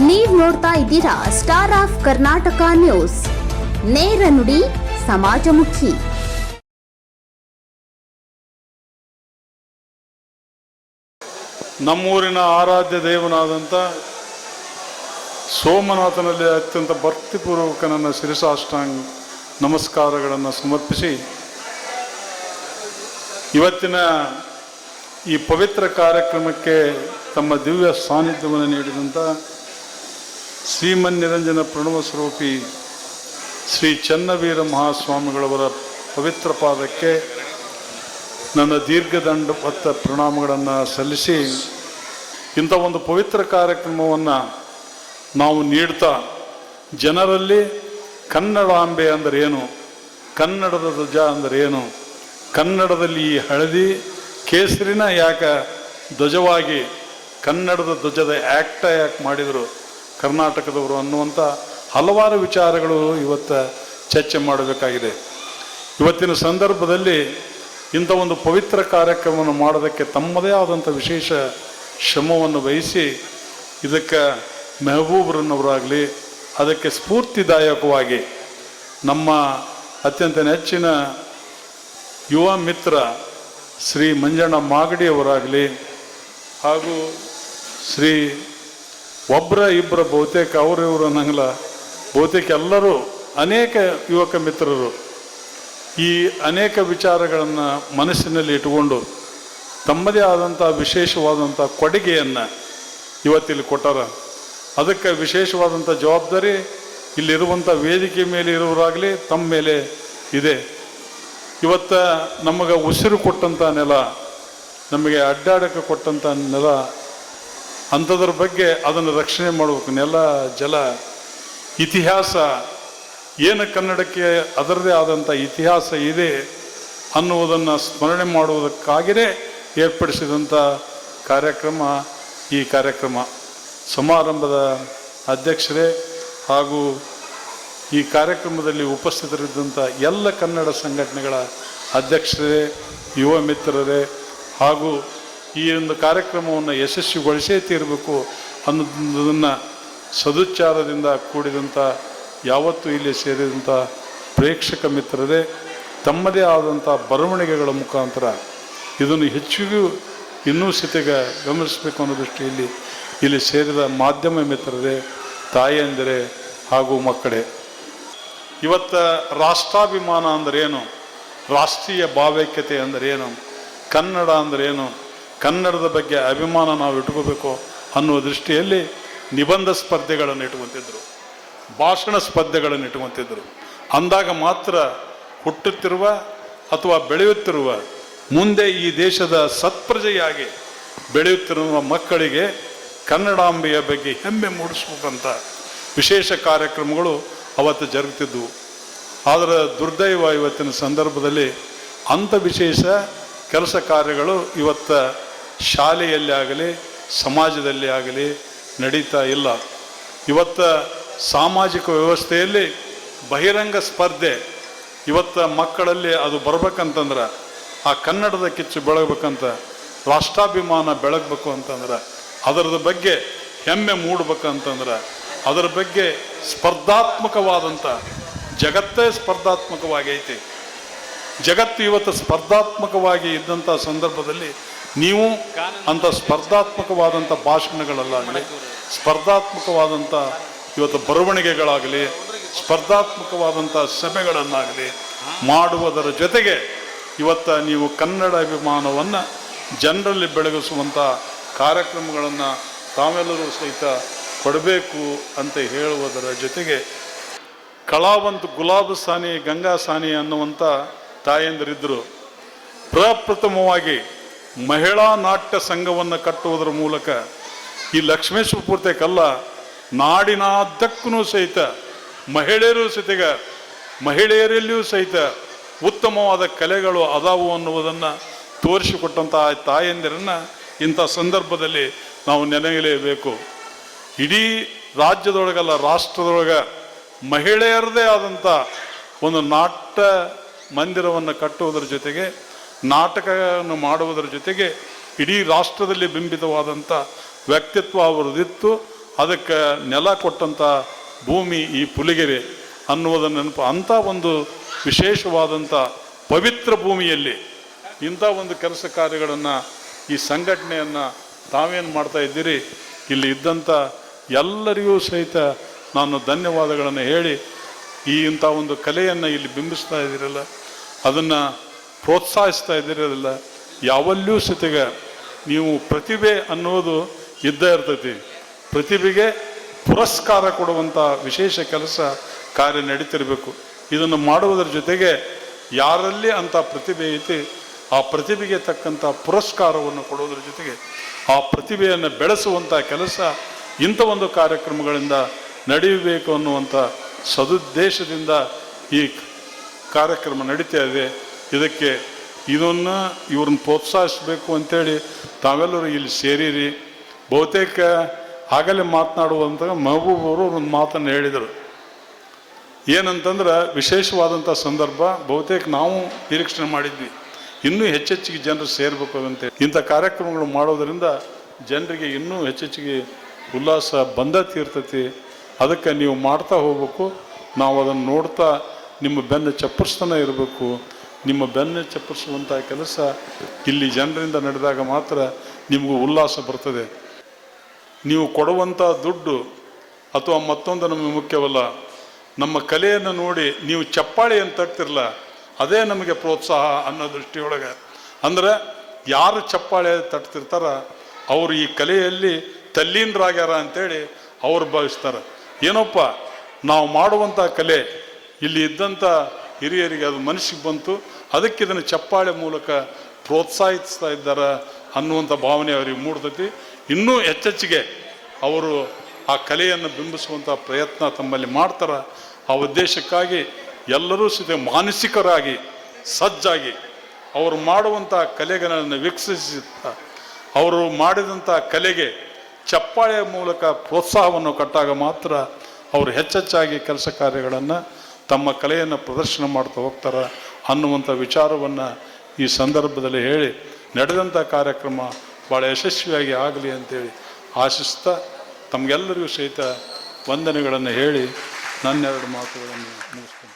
ನೀವ್ ನೋಡ್ತಾ ಇದ್ದೀರಾ ಸ್ಟಾರ್ ಆಫ್ ಕರ್ನಾಟಕ ನ್ಯೂಸ್ ನೇರ ನುಡಿ, ಸಮಾಜಮುಖಿ. ನಮ್ಮೂರಿನ ಆರಾಧ್ಯ ದೇವನಾದಂಥ ಸೋಮನಾಥನಲ್ಲಿ ಅತ್ಯಂತ ಭಕ್ತಿಪೂರ್ವಕ ನನ್ನ ಶಿರಸಾಷ್ಟಾಂಗ ನಮಸ್ಕಾರಗಳನ್ನು ಸಮರ್ಪಿಸಿ, ಇವತ್ತಿನ ಈ ಪವಿತ್ರ ಕಾರ್ಯಕ್ರಮಕ್ಕೆ ತಮ್ಮ ದಿವ್ಯ ಸಾನ್ನಿಧ್ಯವನ್ನು ನೀಡಿದಂಥ ಶ್ರೀಮನ್ ನಿರಂಜನ ಪ್ರಣವ ಸ್ವರೂಪಿ ಶ್ರೀ ಚನ್ನವೀರ ಮಹಾಸ್ವಾಮಿಗಳವರ ಪವಿತ್ರ ಪಾದಕ್ಕೆ ನನ್ನ ದೀರ್ಘದಂಡಪತ್ತ ಪ್ರಣಾಮಗಳನ್ನು ಸಲ್ಲಿಸಿ ಇಂಥ ಒಂದು ಪವಿತ್ರ ಕಾರ್ಯಕ್ರಮವನ್ನು ನಾವು ನೀಡ್ತಾ ಜನರಲ್ಲಿ ಕನ್ನಡಾಂಬೆ ಅಂದರೆ ಏನು? ಕನ್ನಡದ ಧ್ವಜ ಅಂದರೆ ಏನು? ಕನ್ನಡದಲ್ಲಿ ಈ ಹಳದಿ ಕೇಸರಿನ ಯಾಕೆ ಧ್ವಜವಾಗಿ ಕನ್ನಡದ ಧ್ವಜದ ಆ್ಯಕ್ಟ ಯಾಕೆ ಮಾಡಿದರು? ಕರ್ನಾಟಕದವರು ಅನ್ನುವಂಥ ಹಲವಾರು ವಿಚಾರಗಳು ಇವತ್ತು ಚರ್ಚೆ ಮಾಡಬೇಕಾಗಿದೆ. ಇವತ್ತಿನ ಸಂದರ್ಭದಲ್ಲಿ ಇಂಥ ಒಂದು ಪವಿತ್ರ ಕಾರ್ಯಕ್ರಮವನ್ನು ಮಾಡೋದಕ್ಕೆ ತಮ್ಮದೇ ಆದಂಥ ವಿಶೇಷ ಶ್ರಮವನ್ನು ವಹಿಸಿ ಇದಕ್ಕೆ ಮೆಹಬೂಬ್ರನ್ನವರಾಗಲಿ, ಅದಕ್ಕೆ ಸ್ಫೂರ್ತಿದಾಯಕವಾಗಿ ನಮ್ಮ ಅತ್ಯಂತ ನೆಚ್ಚಿನ ಯುವ ಮಿತ್ರ ಶ್ರೀ ಮಂಜಣ್ಣ ಮಾಗಡಿಯವರಾಗಲಿ ಹಾಗೂ ಶ್ರೀ ಒಬ್ಬರ ಇಬ್ಬರ ಬಹುತೇಕ ಅವರು ಇವರು ಅನ್ನಂಗಿಲ್ಲ. ಬಹುತೇಕ ಎಲ್ಲರೂ ಅನೇಕ ಯುವಕ ಮಿತ್ರರು ಈ ಅನೇಕ ವಿಚಾರಗಳನ್ನು ಮನಸ್ಸಿನಲ್ಲಿ ಇಟ್ಟುಕೊಂಡು ತಮ್ಮದೇ ಆದಂಥ ವಿಶೇಷವಾದಂಥ ಕೊಡುಗೆಯನ್ನು ಇವತ್ತಿಲ್ಲಿ ಕೊಟ್ಟಾರ. ಅದಕ್ಕೆ ವಿಶೇಷವಾದಂಥ ಜವಾಬ್ದಾರಿ ಇಲ್ಲಿರುವಂಥ ವೇದಿಕೆ ಮೇಲೆ ಇರುವರಾಗಲಿ ತಮ್ಮ ಮೇಲೆ ಇದೆ. ಇವತ್ತು ನಮಗೆ ಉಸಿರು ಕೊಟ್ಟಂಥ ನೆಲ, ನಮಗೆ ಅಡ್ಡಾಡಕ್ಕೆ ಕೊಟ್ಟಂಥ ನೆಲ ಅಂಥದ್ರ ಬಗ್ಗೆ ಅದನ್ನು ರಕ್ಷಣೆ ಮಾಡಬೇಕು. ನೆಲ, ಜಲ, ಇತಿಹಾಸ, ಏನು ಕನ್ನಡಕ್ಕೆ ಅದರದೇ ಆದಂಥ ಇತಿಹಾಸ ಇದೆ ಅನ್ನುವುದನ್ನು ಸ್ಮರಣೆ ಮಾಡುವುದಕ್ಕಾಗಿಯೇ ಏರ್ಪಡಿಸಿದಂಥ ಕಾರ್ಯಕ್ರಮ ಈ ಕಾರ್ಯಕ್ರಮ. ಸಮಾರಂಭದ ಅಧ್ಯಕ್ಷರೇ ಹಾಗೂ ಈ ಕಾರ್ಯಕ್ರಮದಲ್ಲಿ ಉಪಸ್ಥಿತರಿದ್ದಂಥ ಎಲ್ಲ ಕನ್ನಡ ಸಂಘಟನೆಗಳ ಅಧ್ಯಕ್ಷರೇ, ಯುವ ಮಿತ್ರರೇ ಹಾಗೂ ಈ ಒಂದು ಕಾರ್ಯಕ್ರಮವನ್ನು ಯಶಸ್ವಿಗೊಳಿಸೇ ತೀರಬೇಕು ಅನ್ನೋದನ್ನು ಸದುಚ್ಚಾರದಿಂದ ಕೂಡಿದಂಥ ಯಾವತ್ತೂ ಇಲ್ಲಿ ಸೇರಿದಂಥ ಪ್ರೇಕ್ಷಕ ಮಿತ್ರರೇ, ತಮ್ಮದೇ ಆದಂಥ ಬರವಣಿಗೆಗಳ ಮುಖಾಂತರ ಇದನ್ನು ಹೆಚ್ಚಿಗೂ ಇನ್ನೂ ಸತೆಗ ಗಮನಿಸಬೇಕು ಅನ್ನೋ ದೃಷ್ಟಿಯಲ್ಲಿ ಇಲ್ಲಿ ಸೇರಿದ ಮಾಧ್ಯಮ ಮಿತ್ರರೇ ತಾಯಿಯಂದರೆ ಹಾಗೂ ಮಕ್ಕಳೇ. ಇವತ್ತ ರಾಷ್ಟ್ರಾಭಿಮಾನ ಅಂದರೇನು? ರಾಷ್ಟ್ರೀಯ ಭಾವೈಕ್ಯತೆ ಅಂದರೇನು? ಕನ್ನಡ ಅಂದರೇನು? ಕನ್ನಡದ ಬಗ್ಗೆ ಅಭಿಮಾನ ನಾವು ಇಟ್ಕೋಬೇಕು ಅನ್ನುವ ದೃಷ್ಟಿಯಲ್ಲಿ ನಿಬಂಧ ಸ್ಪರ್ಧೆಗಳನ್ನು ಇಟ್ಕೊತಿದ್ರು. ಭಾಷಣ ಸ್ಪರ್ಧೆಗಳನ್ನು ಇಟ್ಕೊತಿದ್ರು. ಅಂದಾಗ ಮಾತ್ರ ಹುಟ್ಟುತ್ತಿರುವ ಅಥವಾ ಬೆಳೆಯುತ್ತಿರುವ, ಮುಂದೆ ಈ ದೇಶದ ಸತ್ಪ್ರಜೆಯಾಗಿ ಬೆಳೆಯುತ್ತಿರುವ ಮಕ್ಕಳಿಗೆ ಕನ್ನಡಾಂಬೆಯ ಬಗ್ಗೆ ಹೆಮ್ಮೆ ಮೂಡಿಸ್ಬೇಕಂತ ವಿಶೇಷ ಕಾರ್ಯಕ್ರಮಗಳು ಅವತ್ತು ಜರುಗುತ್ತಿದ್ದವು ಆದರೆ ದುರ್ದೈವ ಇವತ್ತಿನ ಸಂದರ್ಭದಲ್ಲಿ ಅಂಥ ವಿಶೇಷ ಕೆಲಸ ಕಾರ್ಯಗಳು ಇವತ್ತ ಶಾಲೆಯಲ್ಲಿ ಆಗಲಿ ಸಮಾಜದಲ್ಲಿ ಆಗಲಿ ನಡೀತಾ ಇಲ್ಲ. ಇವತ್ತ ಸಾಮಾಜಿಕ ವ್ಯವಸ್ಥೆಯಲ್ಲಿ ಬಹಿರಂಗ ಸ್ಪರ್ಧೆ. ಇವತ್ತ ಮಕ್ಕಳಲ್ಲಿ ಅದು ಬರ್ಬೇಕಂತಂದ್ರೆ, ಆ ಕನ್ನಡದ ಕಿಚ್ಚು ಬೆಳಗಬೇಕಂತ, ರಾಷ್ಟ್ರಾಭಿಮಾನ ಬೆಳಗಬೇಕು ಅಂತಂದ್ರೆ, ಅದರದ ಬಗ್ಗೆ ಹೆಮ್ಮೆ ಮೂಡ್ಬೇಕಂತಂದ್ರೆ, ಅದರ ಬಗ್ಗೆ ಸ್ಪರ್ಧಾತ್ಮಕವಾದಂಥ ಜಗತ್ತೇ ಸ್ಪರ್ಧಾತ್ಮಕವಾಗೈತಿ ಜಗತ್ತು ಇವತ್ತು ಸ್ಪರ್ಧಾತ್ಮಕವಾಗಿ ಇದ್ದಂಥ ಸಂದರ್ಭದಲ್ಲಿ ನೀವು ಅಂಥ ಸ್ಪರ್ಧಾತ್ಮಕವಾದಂಥ ಭಾಷಣಗಳಲ್ಲಾಗಲಿ ಸ್ಪರ್ಧಾತ್ಮಕವಾದಂಥ ಇವತ್ತು ಬರವಣಿಗೆಗಳಾಗಲಿ, ಸ್ಪರ್ಧಾತ್ಮಕವಾದಂಥ ಸಭೆಗಳನ್ನಾಗಲಿ ಮಾಡುವುದರ ಜೊತೆಗೆ ಇವತ್ತ ನೀವು ಕನ್ನಡ ಅಭಿಮಾನವನ್ನು ಜನರಲ್ಲಿ ಬೆಳಗಿಸುವಂಥ ಕಾರ್ಯಕ್ರಮಗಳನ್ನು ತಾವೆಲ್ಲರೂ ಸಹಿತ ಕೊಡಬೇಕು ಅಂತ ಹೇಳುವುದರ ಜೊತೆಗೆ ಕಳಾವಂತ ಗುಲಾಬ್ ಸಾನಿ, ಗಂಗಾ ಸಾನಿ ಅನ್ನುವಂಥ ತಾಯಂದಿರಿದ್ದರು ಪ್ರಪ್ರಥಮವಾಗಿ ಮಹಿಳಾ ನಾಟ್ಯ ಸಂಘವನ್ನು ಕಟ್ಟುವುದರ ಮೂಲಕ ಈ ಲಕ್ಷ್ಮೇಶ್ವರ ಪೂರ್ತೇಕಲ್ಲ ನಾಡಿನಾದ್ದಕ್ಕೂ ಸಹಿತ ಮಹಿಳೆಯರು ಸಹಿತ ಮಹಿಳೆಯರಲ್ಲಿಯೂ ಸಹಿತ ಉತ್ತಮವಾದ ಕಲೆಗಳು ಅದಾವು ಅನ್ನುವುದನ್ನು ತೋರಿಸಿಕೊಟ್ಟಂತಹ ತಾಯಂದಿರನ್ನು ಇಂಥ ಸಂದರ್ಭದಲ್ಲಿ ನಾವು ನೆನೆಯಲೇಬೇಕು ಇಡೀ ರಾಜ್ಯದೊಳಗಲ್ಲ, ರಾಷ್ಟ್ರದೊಳಗೆ ಮಹಿಳೆಯರದೇ ಆದಂಥ ಒಂದು ನಾಟ್ಯ ಮಂದಿರವನ್ನು ಕಟ್ಟುವುದರ ಜೊತೆಗೆ ನಾಟಕವನ್ನು ಮಾಡುವುದರ ಜೊತೆಗೆ ಇಡೀ ರಾಷ್ಟ್ರದಲ್ಲಿ ಬಿಂಬಿತವಾದಂಥ ವ್ಯಕ್ತಿತ್ವ ಅವರದಿತ್ತು ಅದಕ್ಕೆ ನೆಲ ಕೊಟ್ಟಂಥ ಭೂಮಿ ಈ ಪುಲಿಗೆರೆ ಅನ್ನುವುದನ್ನು ನೆನಪು, ಅಂಥ ಒಂದು ವಿಶೇಷವಾದಂಥ ಪವಿತ್ರ ಭೂಮಿಯಲ್ಲಿ ಇಂಥ ಒಂದು ಕೆಲಸ ಕಾರ್ಯಗಳನ್ನು ಈ ಸಂಘಟನೆಯನ್ನು ತಾವೇನು ಮಾಡ್ತಾ ಇದ್ದೀರಿ? ಇಲ್ಲಿ ಇದ್ದಂಥ ಎಲ್ಲರಿಗೂ ಸಹಿತ ನಾನು ಧನ್ಯವಾದಗಳನ್ನು ಹೇಳಿ ಈ ಇಂಥ ಒಂದು ಕಲೆಯನ್ನು ಇಲ್ಲಿ ಬಿಂಬಿಸ್ತಾ ಇದ್ದೀರಲ್ಲ, ಅದನ್ನು ಪ್ರೋತ್ಸಾಹಿಸ್ತಾ ಇದ್ದಿರೋದಿಲ್ಲ ಯಾವಲ್ಲೂ ಸತಿಗೆ ನೀವು ಪ್ರತಿಭೆ ಅನ್ನೋದು ಇದ್ದೇ ಇರ್ತೈತಿ. ಪ್ರತಿಭೆಗೆ ಪುರಸ್ಕಾರ ಕೊಡುವಂಥ ವಿಶೇಷ ಕೆಲಸ ಕಾರ್ಯ ನಡೀತಿರಬೇಕು. ಇದನ್ನು ಮಾಡುವುದರ ಜೊತೆಗೆ ಯಾರಲ್ಲಿ ಅಂಥ ಪ್ರತಿಭೆ ಐತಿ, ಆ ಪ್ರತಿಭೆಗೆ ತಕ್ಕಂಥ ಪುರಸ್ಕಾರವನ್ನು ಕೊಡುವುದರ ಜೊತೆಗೆ ಆ ಪ್ರತಿಭೆಯನ್ನು ಬೆಳೆಸುವಂಥ ಕೆಲಸ ಇಂಥ ಒಂದು ಕಾರ್ಯಕ್ರಮಗಳಿಂದ ನಡೆಯಬೇಕು ಅನ್ನುವಂಥ ಸದುದ್ದೇಶದಿಂದ ಈ ಕಾರ್ಯಕ್ರಮ ನಡೀತಾ ಇದೆ. ಇದಕ್ಕೆ ಇದನ್ನು ಇವ್ರನ್ನ ಪ್ರೋತ್ಸಾಹಿಸಬೇಕು ಅಂತೇಳಿ ತಾವೆಲ್ಲರೂ ಇಲ್ಲಿ ಸೇರಿರಿ. ಬಹುತೇಕ ಆಗಲೇ ಮಾತನಾಡುವಂಥ ಮಹಬೂಬ್ ಅವರು ಒಂದು ಮಾತನ್ನು ಹೇಳಿದರು. ಏನಂತಂದ್ರೆ ವಿಶೇಷವಾದಂಥ ಸಂದರ್ಭ ಬಹುತೇಕ ನಾವು ನಿರೀಕ್ಷಣೆ ಮಾಡಿದ್ವಿ. ಇನ್ನೂ ಹೆಚ್ಚೆಚ್ಚಿಗೆ ಜನರು ಸೇರಬೇಕು ಅಂತ ಇಂಥ ಕಾರ್ಯಕ್ರಮಗಳು ಮಾಡೋದರಿಂದ ಜನರಿಗೆ ಇನ್ನೂ ಹೆಚ್ಚೆಚ್ಚಿಗೆ ಉಲ್ಲಾಸ ಬಂದ ತೀರ್ತತಿ. ಅದಕ್ಕೆ ನೀವು ಮಾಡ್ತಾ ಹೋಗ್ಬೇಕು. ನಾವು ಅದನ್ನು ನೋಡ್ತಾ ನಿಮ್ಮ ಬೆನ್ನು ಚಪ್ಪರಿಸ್ತಾನೆ ಇರಬೇಕು. ನಿಮ್ಮ ಬೆನ್ನು ಚಪ್ಪರಿಸುವಂಥ ಕೆಲಸ ಇಲ್ಲಿ ಜನರಿಂದ ನಡೆದಾಗ ಮಾತ್ರ ನಿಮಗೂ ಉಲ್ಲಾಸ ಬರ್ತದೆ. ನೀವು ಕೊಡುವಂಥ ದುಡ್ಡು ಅಥವಾ ಮತ್ತೊಂದು ನಮಗೆ ಮುಖ್ಯವಲ್ಲ, ನಮ್ಮ ಕಲೆಯನ್ನು ನೋಡಿ ನೀವು ಚಪ್ಪಾಳೆಯನ್ನು ತಟ್ತಿರಲ್ಲ ಅದೇ ನಮಗೆ ಪ್ರೋತ್ಸಾಹ ಅನ್ನೋ ದೃಷ್ಟಿಯೊಳಗೆ. ಅಂದ್ರೆ ಯಾರು ಚಪ್ಪಾಳೆ ತಟ್ತಿರ್ತಾರ, ಅವರು ಈ ಕಲೆಯಲ್ಲಿ ತಲ್ಲೀನರಾಗ್ಯಾರ ಅಂತೇಳಿ ಅವ್ರು ಭಾವಿಸ್ತಾರೆ. ಏನಪ್ಪ, ನಾವು ಮಾಡುವಂಥ ಕಲೆ ಇಲ್ಲಿ ಇದ್ದಂಥ ಹಿರಿಯರಿಗೆ ಅದು ಮನಸ್ಸಿಗೆ ಬಂತು. ಅದಕ್ಕೆ ಇದನ್ನು ಚಪ್ಪಾಳೆ ಮೂಲಕ ಪ್ರೋತ್ಸಾಹಿಸ್ತಾ ಇದ್ದಾರೆ ಅನ್ನುವಂಥ ಭಾವನೆ ಅವರಿಗೆ ಮೂಡ್ತೈತಿ. ಇನ್ನೂ ಹೆಚ್ಚೆಚ್ಚಿಗೆ ಅವರು ಆ ಕಲೆಯನ್ನು ಬಿಂಬಿಸುವಂಥ ಪ್ರಯತ್ನ ತಮ್ಮಲ್ಲಿ ಮಾಡ್ತಾರೆ? ಆ ಉದ್ದೇಶಕ್ಕಾಗಿ ಎಲ್ಲರೂ ಸಹಿತ ಮಾನಸಿಕರಾಗಿ, ಸಜ್ಜಾಗಿ ಅವರು ಮಾಡುವಂಥ ಕಲೆಗಳನ್ನು ವೀಕ್ಷಿಸುತ್ತಾ ಅವರು ಮಾಡಿದಂಥ ಕಲೆಗೆ ಚಪ್ಪಾಳೆಯ ಮೂಲಕ ಪ್ರೋತ್ಸಾಹವನ್ನು ಕೊಟ್ಟಾಗ ಮಾತ್ರ ಅವರು ಹೆಚ್ಚೆಚ್ಚಾಗಿ ಕೆಲಸ ಕಾರ್ಯಗಳನ್ನು ತಮ್ಮ ಕಲೆಯನ್ನು ಪ್ರದರ್ಶನ ಮಾಡ್ತಾ ಹೋಗ್ತಾರೆ ಅನ್ನುವಂಥ ವಿಚಾರವನ್ನು ಈ ಸಂದರ್ಭದಲ್ಲಿ ಹೇಳಿ ನಡೆದಂಥ ಕಾರ್ಯಕ್ರಮ ಭಾಳ ಯಶಸ್ವಿಯಾಗಿ ಆಗಲಿ ಅಂತೇಳಿ ಆಶಿಸ್ತಾ ತಮಗೆಲ್ಲರಿಗೂ ಸಹಿತ ವಂದನೆಗಳನ್ನು ಹೇಳಿ ನನ್ನೆರಡು ಮಾತುಗಳನ್ನು ಮುಗಿಸ್ತೇನೆ